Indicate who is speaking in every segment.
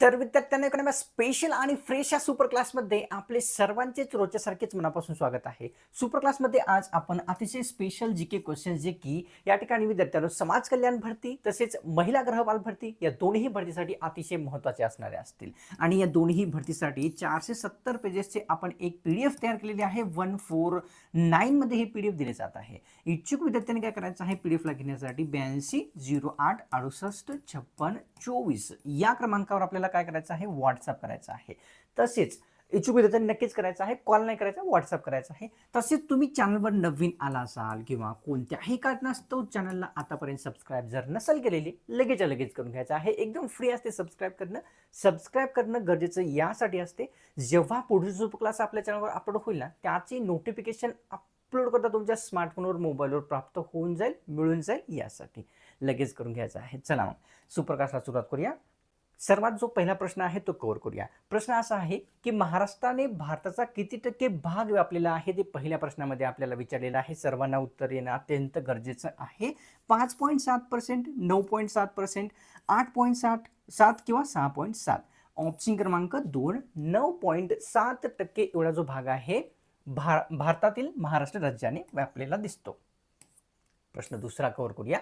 Speaker 1: तर विद्यार्थ्यांना एकोण्या स्पेशल आणि फ्रेश या सुपर क्लासमध्ये आपले सर्वांचेच रोजच्यासारखेच मनापासून स्वागत आहे. सुपर क्लासमध्ये आज आपण अतिशय स्पेशल जी के क्वेश्चन जे की या ठिकाणी विद्यार्थ्यांना समाज कल्याण भरती तसेच महिला ग्रहपाल भरती या दोन्ही भरतीसाठी अतिशय महत्त्वाचे असणारे असतील. आणि या दोन्ही भरतीसाठी चारशे सत्तर पेजेसचे आपण एक पी डी एफ तयार केलेली आहे. वन फोर नाईनमध्ये हे पी डी एफ दिले जात आहे. इच्छुक विद्यार्थ्यांनी काय करायचं आहे? पी डी एफला घेण्यासाठी ब्याऐंशी झिरो आठ अडुसष्ट छप्पन चोवीस या क्रमांकावर आपल्याला काय करायचं आहे? व्हॉट्सअप करायचं आहे. तसेच इच्छुक विद्यार्थ्यांनी नक्कीच करायचं आहे. कॉल नाही करायचा व्हॉट्सअप करायचं आहे. तसेच तुम्ही चॅनलवर नवीन आला असाल किंवा कोणत्याही कारणास्तव चॅनलला आतापर्यंत सबस्क्राईब जर नसेल केलेली लगेच लगेच करून घ्यायचं आहे. एकदम फ्री असते सबस्क्राईब करणं. सबस्क्राईब करणं गरजेचं यासाठी असते. जेव्हा पुढील जो क्लास आपल्या चॅनलवर अपलोड होईल ना त्याची नोटिफिकेशन अपलोड करता तुमच्या स्मार्टफोनवर मोबाईलवर प्राप्त होऊन जाईल मिळून जाईल यासाठी. लगेच करून घ्यायचं आहे. चला मग. सुप्रकाशला सुरुवात करूया. सर्वात जो पहिला प्रश्न आहे तो कव्हर करूया. प्रश्न असा आहे की महाराष्ट्राने भारताचा किती टक्के भाग व्यापलेला आहे ते पहिल्या प्रश्नामध्ये आपल्याला विचारलेलं आहे. सर्वांना उत्तर येणं अत्यंत गरजेचं आहे. पाच पॉईंट सात पर्सेंट नऊ पॉईंट सात पर्सेंट आठ पॉईंट साठ सात किंवा सहा पॉईंट सात. ऑप्शन क्रमांक दोन नऊ पॉईंट सात टक्के एवढा जो भाग आहे भा भारतातील महाराष्ट्र राज्याने व्यापलेला दिसतो. प्रश्न दुसरा कव्हर करूया.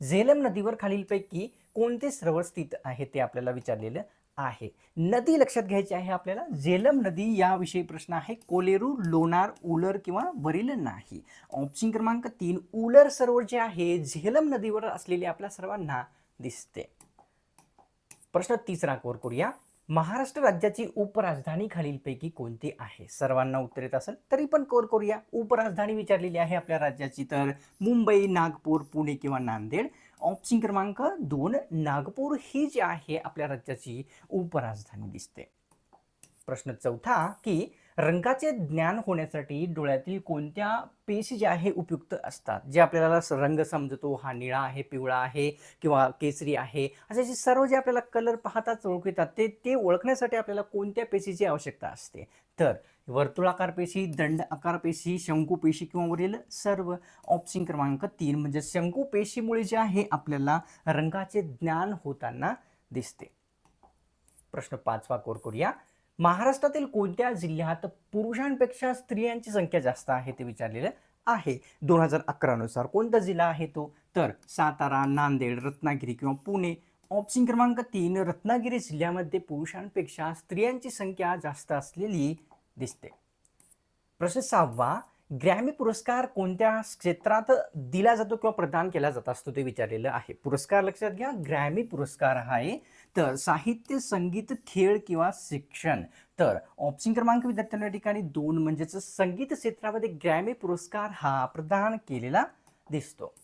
Speaker 1: झेलम नदीवर खालीलपैकी कोणते सरोवर स्थित आहे ते आपल्याला विचारलेलं आहे. नदी लक्षात घ्यायची आहे आपल्याला? झेलम नदी याविषयी प्रश्न आहे. कोलेरू लोणार उलर किंवा वरील नाही. ऑप्शन क्रमांक तीन उलर सरोवर जे आहे झेलम नदीवर असलेले आपल्या सर्वांना दिसते. प्रश्न तिसरा कोर करूया. महाराष्ट्र राज्याची उपराजधानी खालीलपैकी कोणती आहे? सर्वांना उत्तर येत असेल तरी पण कोर करूया. उपराजधानी विचारलेली आहे आपल्या राज्याची तर मुंबई नागपूर पुणे किंवा नांदेड. ऑप्शन क्रमांक दोन नागपूर ही जी आहे आपल्या राज्याची उपराजधानी दिसते. प्रश्न चौथा की रंगाचे ज्ञान होण्यासाठी डोळ्यातील कोणत्या पेशी ज्या आहे उपयुक्त असतात? जे आपल्याला रंग समजतो हा निळा आहे पिवळा आहे किंवा केसरी आहे असे जे सर्व जे आपल्याला कलर पाहताच ओळखू येतात ते ते ओळखण्यासाठी आपल्याला कोणत्या पेशीची आवश्यकता असते? तर वर्तुळाकार पेशी दंड आकार पेशी शंकू पेशी किंवा वरील सर्व ऑप्शन क्रमांक तीन. म्हणजे शंकू पेशीमुळे जे आहे आपल्याला रंगाचे ज्ञान होताना दिसते. प्रश्न पाचवा कोर करूया. महाराष्ट्रातील कोणत्या जिल्ह्यात पुरुषांपेक्षा स्त्रियांची संख्या जास्त आहे ते विचारलेलं आहे. दोन हजार अकरानुसार कोणता जिल्हा आहे तो? तर सातारा नांदेड रत्नागिरी किंवा पुणे. ऑप्शन क्रमांक तीन रत्नागिरी जिल्ह्यामध्ये पुरुषांपेक्षा स्त्रियांची संख्या जास्त असलेली दिसते. प्रश्न सहावा ग्रॅमी पुरस्कार कोणत्या क्षेत्रात दिला जातो किंवा प्रदान केला जात असतो ते विचारलेलं आहे. पुरस्कार लक्षात घ्या ग्रॅमी पुरस्कार आहे तर साहित्य संगीत खेळ किंवा शिक्षण. तर ऑप्शन क्रमांक विद्यार्थ्यांना या ठिकाणी दोन म्हणजेच संगीत क्षेत्रामध्ये ग्रॅमी पुरस्कार हा प्रदान केलेला दिसतो.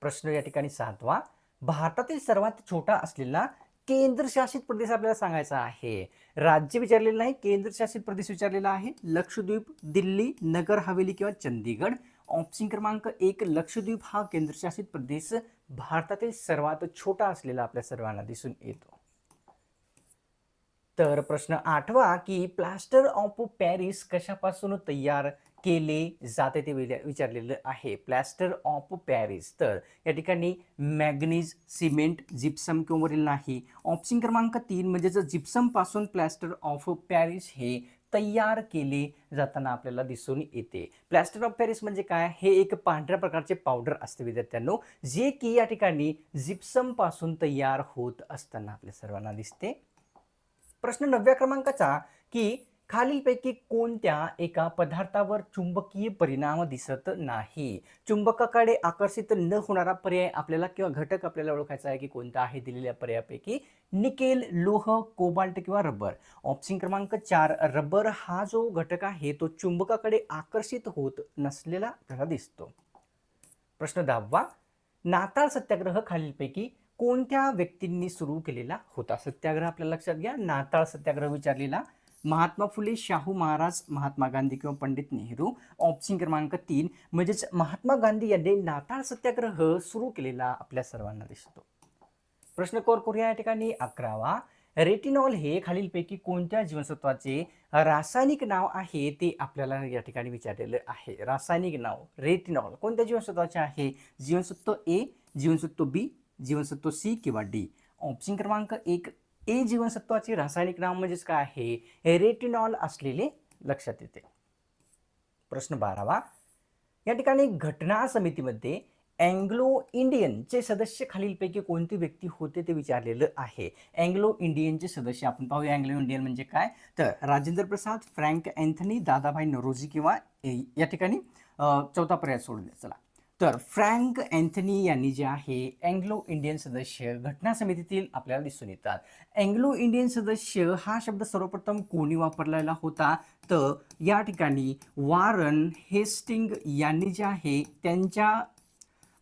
Speaker 1: प्रश्न या ठिकाणी सातवा भारतातील सर्वात छोटा असलेला केंद्रशासित प्रदेश आपल्याला सांगायचा आहे. राज्य विचारलेलं नाही केंद्रशासित प्रदेश विचारलेला आहे. लक्षद्वीप दिल्ली नगर हवेली किंवा चंदीगड. ऑप्शन क्रमांक एक लक्षद्वीप हा केंद्रशासित प्रदेश भारतातील सर्वात छोटा असलेला आपल्या सर्वांना दिसून येतो. तर प्रश्न आठवा की प्लास्टर ऑफ पॅरिस कशापासून तयार केले जाते ते विचारलेलं आहे. Plaster of Paris. तर या ठिकाणी मॅग्नीज सिमेंट जिप्सम किंवा वरील नाही. ऑप्शन क्रमांक तीन म्हणजेच जिप्समपासून प्लॅस्टर ऑफ पॅरिस हे तयार केले जाताना आपल्याला दिसून येते. प्लॅस्टर ऑफ पॅरिस म्हणजे काय? हे एक पांढऱ्या प्रकारचे पावडर असते विद्यार्थ्यांनो जे की या ठिकाणी जिप्समपासून तयार होत असताना आपल्या सर्वांना दिसते. प्रश्न नवव्या क्रमांकाचा की खालीलपैकी कोणत्या एका पदार्थावर चुंबकीय परिणाम दिसत नाही? चुंबकाकडे आकर्षित न होणारा पर्याय आपल्याला किंवा घटक आपल्याला ओळखायचा आहे की कोणता आहे दिलेल्या पर्यायापैकी? निकेल लोह कोबाल्ट किंवा रबर? ऑप्शन क्रमांक चार रबर हा जो घटक आहे तो चुंबकाकडे आकर्षित होत नसलेला आपल्याला दिसतो. प्रश्न दहावा नाताळ सत्याग्रह खालीलपैकी कोणत्या व्यक्तींनी सुरू केलेला होता? सत्याग्रह आपल्या लक्षात घ्या. नाताळ सत्याग्रह विचारलेला. महात्मा फुले शाहू महाराज महात्मा गांधी किंवा पंडित नेहरू ऑप्शन क्रमांक तीन म्हणजेच महात्मा गांधी यांनी नाताळ सत्याग्रह सुरू केलेला आपल्या सर्वांना दिसतो. प्रश्न कोर करूया या ठिकाणी अकरावा. रेटिनॉल हे खालीलपैकी कोणत्या जीवनसत्वाचे रासायनिक नाव आहे ते आपल्याला या ठिकाणी विचारलेलं आहे. रासायनिक नाव रेटिनॉल कोणत्या जीवनसत्वाचे आहे? जीवनसत्व ए जीवनसत्व बी जीवनसत्व सी किंवा डी ऑप्शन क्रमांक एक ए जीवनसत्वाचे रासायनिक नाव म्हणजेच काय आहे? रेटिनॉल असलेले लक्षात येते. प्रश्न बारावा. या ठिकाणी घटना समितीमध्ये अँग्लो इंडियनचे सदस्य खालीलपैकी कोणती व्यक्ती होते ते विचारलेलं आहे. अँग्लो इंडियनचे सदस्य आपण पाहूया अँग्लो इंडियन म्हणजे काय? तर राजेंद्र प्रसाद फ्रँक अँथनी दादाभाई नरोजी किंवा ए- या ठिकाणी चौथा पर्याय सोडून द्या. चला. तर फ्रँक अँथनी यांनी जे आहे अँग्लो इंडियन सदस्य घटना समितीतील आपल्याला दिसून येतात. अँग्लो इंडियन सदस्य हा शब्द सर्वप्रथम कोणी वापरलेला होता? तर या ठिकाणी वारन हेस्टिंग यांनी जे आहे त्यांच्या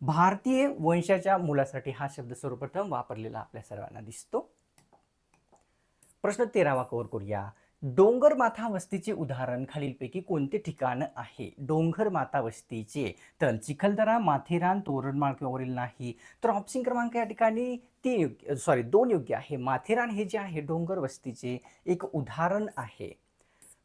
Speaker 1: भारतीय वंशाच्या मुलासाठी हा शब्द सर्वप्रथम वापरलेला आपल्या सर्वांना दिसतो. प्रश्न तेरावा कव्हर करूया. डोंगर माथा वस्तीचे उदाहरण खालीलपैकी कोणते ठिकाण आहे? डोंगरमाता वस्तीचे तर चिखलदरा माथेरान तोरणमाळ किंवा वरील नाही. तर ऑप्शन क्रमांक या ठिकाणी तीन योग्य सॉरी दोन योग्य आहे. माथेरान हे जे आहे डोंगर वस्तीचे एक उदाहरण आहे.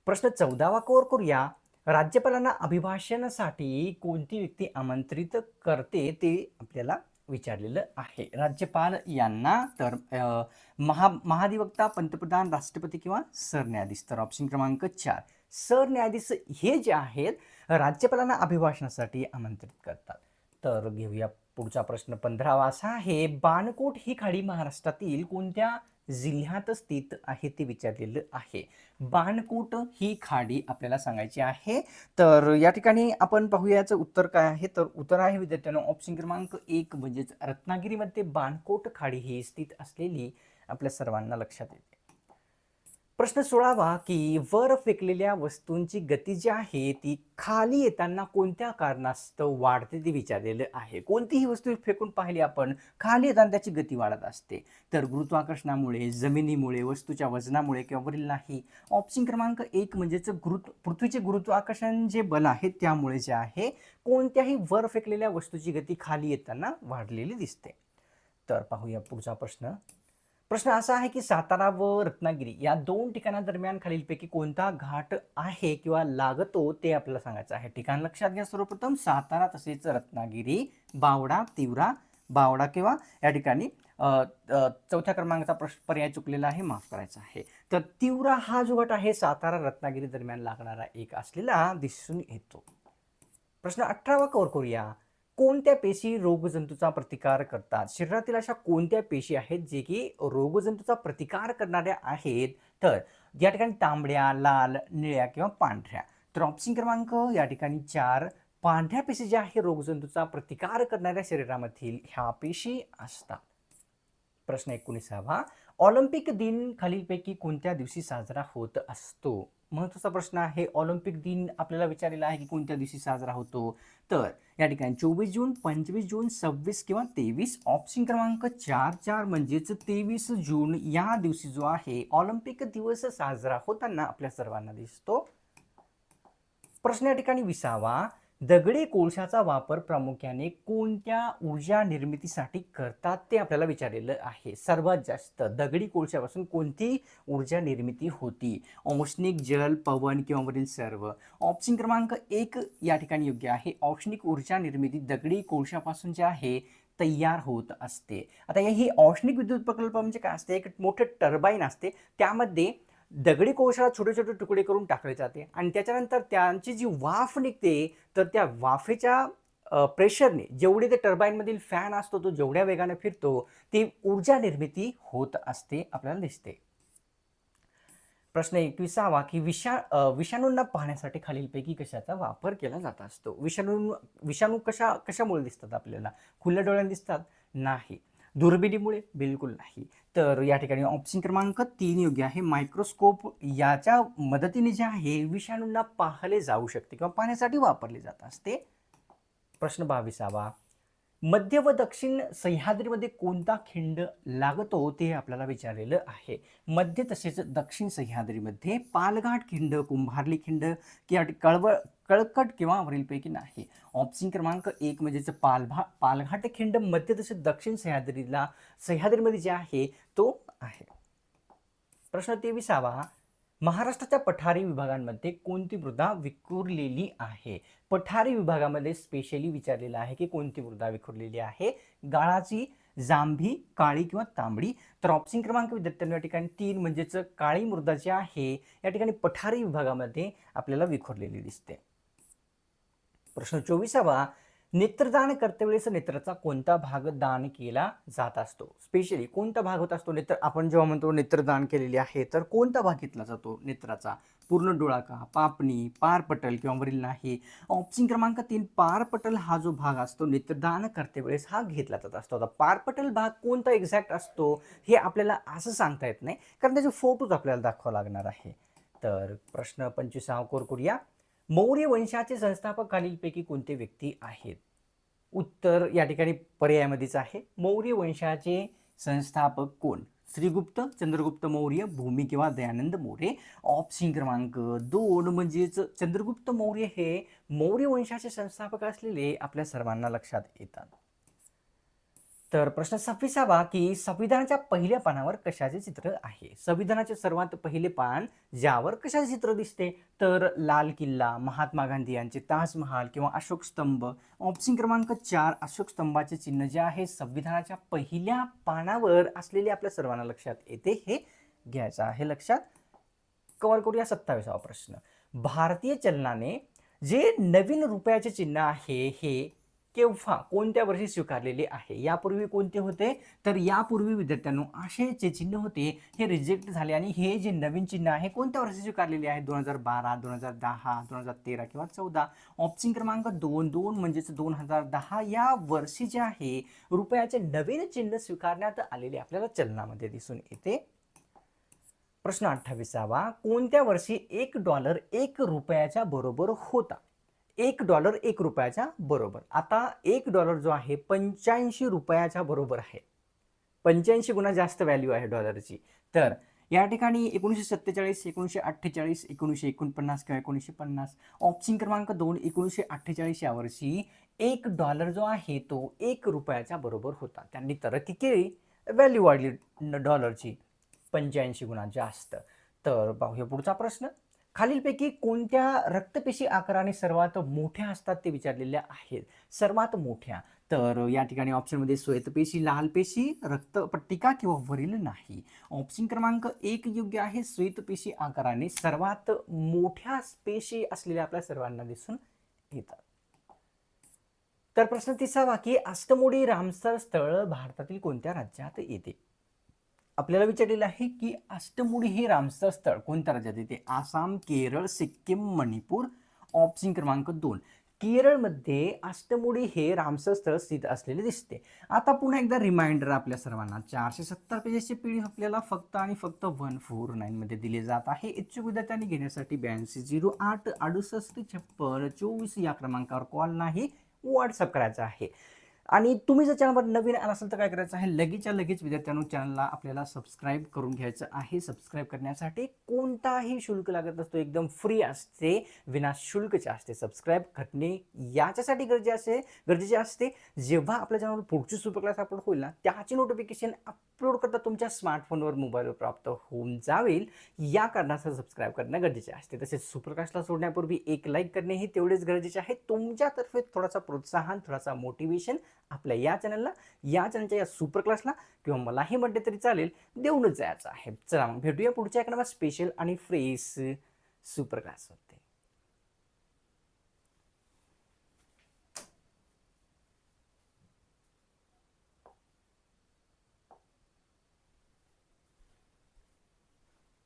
Speaker 1: प्रश्न चौदावा कोर करूया. राज्यपालांना अभिभाषणासाठी कोणती व्यक्ती आमंत्रित करते ते आपल्याला विचारलेलं आहे. राज्यपाल यांना तर महा महाधिवक्ता पंतप्रधान राष्ट्रपती किंवा सरन्यायाधीश तर ऑप्शन क्रमांक चार. सरन्यायाधीश हे जे आहेत राज्यपालांना अभिभाषणासाठी आमंत्रित करतात. तर घेऊया पुढचा प्रश्न. पंधरावा असा आहे बाणकोट ही खाडी महाराष्ट्रातील कोणत्या जिल्ह्यात स्थित आहे ते विचारलेलं आहे. बाणकोट ही खाडी आपल्याला सांगायची आहे. तर या ठिकाणी आपण पाहूयाचं उत्तर काय आहे? तर उत्तर आहे विद्यार्थ्यांना ऑप्शन क्रमांक एक म्हणजेच रत्नागिरीमध्ये बाणकोट खाडी ही स्थित असलेली आपल्या सर्वांना लक्षात येते. प्रश्न सोळावा की वर फेकलेल्या वस्तूंची गती जी आहे ती खाली येताना कोणत्या कारणास्तव वाढते ते विचारलेलं आहे. कोणतीही वस्तू फेकून पाहिली आपण खाली येताना त्याची गती वाढत असते. तर गुरुत्वाकर्षणामुळे जमिनीमुळे वस्तूच्या वजनामुळे किंवा वरील नाही ऑप्शन क्रमांक एक म्हणजेच गुरुत्व पृथ्वीचे गुरुत्वाकर्षण जे बल आहे त्यामुळे जे आहे कोणत्याही वर फेकलेल्या वस्तूची गती खाली येताना वाढलेली दिसते. तर पाहूया पुढचा प्रश्न. प्रश्न असा आहे की सातारा व रत्नागिरी या दोन ठिकाणादरम्यान खालीलपैकी कोणता घाट आहे किंवा लागतो ते आपल्याला सांगायचं आहे. ठिकाण लक्षात घ्या सर्वप्रथम. सातारा तसेच रत्नागिरी बावडा तिवरा बावडा किंवा या ठिकाणी चौथ्या क्रमांकाचा प्रश्न पर्याय चुकलेला आहे माफ करायचा आहे. तर तिवरा हा जो गट आहे सातारा रत्नागिरी दरम्यान लागणारा एक असलेला दिसून येतो. प्रश्न अठरावा कवर करूया. कोणत्या पेशी रोगजंतूचा प्रतिकार करतात? शरीरातील अशा कोणत्या पेशी आहेत जे की रोगजंतूचा प्रतिकार करणाऱ्या आहेत? तर या ठिकाणी तांबड्या लाल निळ्या किंवा पांढऱ्या. तर ऑप्शन क्रमांक या ठिकाणी चार. पांढऱ्या पेशी ज्या आहे रोगजंतूचा प्रतिकार करणाऱ्या शरीरामधील ह्या पेशी असतात. प्रश्न एकोणीसावा. ऑलिम्पिक दिन खालीलपैकी कोणत्या दिवशी साजरा होत असतो? महत्त्वाचा प्रश्न आहे ऑलिम्पिक दिन आपल्याला विचारलेला आहे की कोणत्या दिवशी साजरा होतो? तर या ठिकाणी चोवीस जून पंचवीस जून सव्वीस किंवा तेवीस ऑप्शन क्रमांक चार चार म्हणजेच तेवीस जून या दिवशी जो आहे ऑलिम्पिक दिवस साजरा होताना आपल्या सर्वांना दिसतो. प्रश्न या ठिकाणी विसावा. दगडी कोळशाचा वापर प्रामुख्याने कोणत्या ऊर्जा निर्मितीसाठी करतात ते आपल्याला विचारलेलं आहे. सर्वात जास्त दगडी कोळशापासून कोणती ऊर्जा निर्मिती होती? औष्णिक जल पवन किंवा वरील सर्व. ऑप्शन क्रमांक एक या ठिकाणी योग्य आहे. औष्णिक ऊर्जा निर्मिती दगडी कोळशापासून जे आहे तयार होत असते. आता हे औष्णिक विद्युत प्रकल्प म्हणजे काय असते? एक मोठं टर्बाईन असते. त्यामध्ये दगडी कोळशाला छोटे छोटे तुकडे करून टाकले जाते आणि त्याच्यानंतर त्यांची जी वाफ निघते तर त्या वाफेच्या प्रेशरने जेवढे ते टर्बाईनमधील फॅन असतो तो जेवढ्या वेगाने फिरतो ती ऊर्जा निर्मिती होत असते आपल्याला दिसते. प्रश्न एकविसावा की विषा विषाणूंना पाहण्यासाठी खालीलपैकी कशाचा वापर केला जात असतो? विषाणू विषाणू कशा कशामुळे दिसतात आपल्याला? खुल्या डोळ्याने दिसतात? नाही. दुर्बिणीमुळे बिलकुल नाही. तर या ठिकाणी ऑप्शन क्रमांक तीन योग्य आहे. मायक्रोस्कोप याच्या मदतीने जे आहे विषाणूंना पाहिले जाऊ शकते किंवा पाहण्यासाठी वापरले जात असते. प्रश्न बावीसावा. मध्य व दक्षिण सह्याद्रीमध्ये कोणता खिंड लागतो ते आपल्याला विचारलेलं आहे. मध्य तसेच दक्षिण सह्याद्रीमध्ये पालघाट खिंड कुंभारली खिंड किंवा कळवळ कळकट किंवा वरीलपैकी नाही. ऑप्शन क्रमांक एक म्हणजेच पालभा पालघाट खिंड मध्य तसेच दक्षिण सह्याद्रीला सह्याद्रीमध्ये जे आहे तो आहे. प्रश्न तेविसावा महाराष्ट्राच्या पठारी विभागांमध्ये कोणती मृदा विखुरलेली आहे? पठारी विभागामध्ये स्पेशली विचारलेलं आहे की कोणती मृदा विखुरलेली आहे? गाळाची जांभी काळी किंवा तांबडी? तर ऑप्शन क्रमांक विद्यार्थ्यांना या ठिकाणी तीन म्हणजेच काळी मृदा जी आहे या ठिकाणी पठारी विभागामध्ये आपल्याला विखुरलेली दिसते. प्रश्न चोवीसावा नेत्रदान करतेवेळेस नेत्राचा कोणता भाग दान केला जात असतो? स्पेशली कोणता भाग होत असतो नेत्र? आपण जेव्हा म्हणतो नेत्रदान केलेले आहे तर कोणता भाग घेतला जातो नेत्राचा? पूर्ण डोळा का? पापणी पारपटल किंवा वरील नाही? ऑप्शन क्रमांक तीन पारपटल हा जो भाग असतो नेत्रदान करते वेळेस हा घेतला जात असतो. आता पारपटल भाग कोणता एक्झॅक्ट असतो हे आपल्याला असं सांगता येत नाही. कारण त्याचे फोटोज आपल्याला दाखवावा लागणार आहे. तर प्रश्न पंचवीसावा कोर करूया मौर्य वंशाचे संस्थापक खालीलपैकी कोणते व्यक्ती आहेत? उत्तर या ठिकाणी पर्यायामध्येच आहे. मौर्य वंशाचे संस्थापक कोण? श्रीगुप्त चंद्रगुप्त मौर्य भूमी किंवा दयानंद मौर्य. ऑप्शन क्रमांक दोन म्हणजेच चंद्रगुप्त मौर्य हे मौर्य वंशाचे संस्थापक असलेले आपल्या सर्वांना लक्षात येतात. तर प्रश्न सव्वीसावा की संविधानाच्या पहिल्या पानावर कशाचे चित्र आहे? संविधानाचे सर्वात पहिले पान ज्यावर कशाचे चित्र दिसते? तर लाल किल्ला महात्मा गांधी यांचे ताजमहाल किंवा अशोक स्तंभ. ऑप्शन क्रमांक चार अशोक स्तंभाचे चिन्ह जे आहे संविधानाच्या पहिल्या पानावर असलेले आपल्या सर्वांना लक्षात येते हे घ्यायचं आहे लक्षात. कव्हर करूया सत्तावीसावा प्रश्न. भारतीय चलनाने जे नवीन रुपयाचे चिन्ह आहे हे केव्हा कोणत्या वर्षी स्वीकारलेले आहे? यापूर्वी कोणते होते? तर यापूर्वी विद्यार्थ्यांनो असे जे चिन्ह होते हे रिजेक्ट झाले आणि हे जे नवीन चिन्ह आहे कोणत्या वर्षी स्वीकारलेले आहे? दोन हजार बारा दोन हजार दहा दोन हजार तेरा किंवा चौदा? ऑप्शन क्रमांक दोन दोन म्हणजेच दोन हजार दहा या वर्षी जे आहे रुपयाचे नवीन चिन्ह स्वीकारण्यात आलेले आपल्याला चलनामध्ये दिसून येते. प्रश्न अठ्ठावीसावा कोणत्या वर्षी एक डॉलर एक रुपयाच्या बरोबर होता? एक डॉलर एक रुपयाच्या बरोबर. आता एक डॉलर जो आहे पंच्याऐंशी रुपयाच्या बरोबर आहे. पंच्याऐंशी गुणा जास्त व्हॅल्यू आहे डॉलरची. तर या ठिकाणी एकोणीसशे सत्तेचाळीस एकोणीसशे अठ्ठेचाळीस एकोणीसशे एकोणपन्नास किंवा एकोणीसशे पन्नास. ऑप्शन क्रमांक दोन एकोणीसशे अठ्ठेचाळीस या वर्षी एक डॉलर जो आहे तो एक रुपयाच्या बरोबर होता. त्यांनी तरक्की केली. व्हॅल्यू वाढली डॉलरची. पंच्याऐंशी गुणा जास्त. तर पाहूया पुढचा प्रश्न. खालीलपैकी कोणत्या रक्तपेशी आकाराने सर्वात मोठ्या असतात ते विचारलेल्या आहेत. सर्वात मोठ्या. तर या ठिकाणी ऑप्शनमध्ये श्वेतपेशी लाल पेशी रक्तपट्टिका किंवा वरील नाही. ऑप्शन क्रमांक एक योग्य आहे. श्वेतपेशी आकाराने सर्वात मोठ्या पेशी असलेल्या आपल्या सर्वांना दिसून येतात. तर प्रश्न तिसावा की अष्टमोडी रामसर स्थळ भारतातील कोणत्या राज्यात येते? आपल्याला विचारलेलं आहे की अष्टमुडी हे रामसर स्थळ कोणत्या राज्यात येते? आसाम केरळ सिक्कीम मणिपूर ऑप्शन क्रमांक दोन. केरळमध्ये अष्टमुडी हे रामसर स्थळ स्थित असलेले दिसते. आता पुन्हा एकदा रिमाइंडर आपल्या सर्वांना. चारशे सत्तर पेजेसचे पी आपल्याला फक्त आणि फक्त वन फोर नाईनमध्ये दिले जात आहे. इच्छुक विद्यार्थ्यांनी घेण्यासाठी ब्याऐंशी झिरो आठ अडुसष्ट छप्पन चोवीस या क्रमांकावर कॉल नाही व्हॉट्सअप करायचा आहे. आणि तुम्ही जर चॅनलवर नवीन आला असाल तर काय करायचं आहे? लगेचच्या लगेच विद्यार्थ्यांनो चॅनलला आपल्याला सबस्क्राईब करून घ्यायचं आहे. सबस्क्राईब करण्यासाठी कोणताही शुल्क लागत नसतो. एकदम फ्री असते. विना शुल्कचे असते. सबस्क्राईब करणे याच्यासाठी गरजे असते गरजेचे असते. जेव्हा आपल्या चॅनलवर पुढची सुपर क्लास अपलोड होईल ना त्याची नोटिफिकेशन अपलोड करता तुमच्या स्मार्टफोनवर मोबाईलवर प्राप्त होऊन जाईल. या कारणाचं सबस्क्राईब करणं गरजेचे असते. तसेच सुपर सोडण्यापूर्वी एक लाईक करणे हे तेवढेच गरजेचे आहे. तुमच्यातर्फे थोडासा प्रोत्साहन थोडासा मोटिवेशन आपल्या या चॅनलला या चॅनलच्या या सुपर क्लासला किंवा मलाही म्हटले तरी चालेल देऊनच जायचं आहे. चला मग भेटूया पुढच्या एका स्पेशल आणि फ्रेश सुपर क्लासवर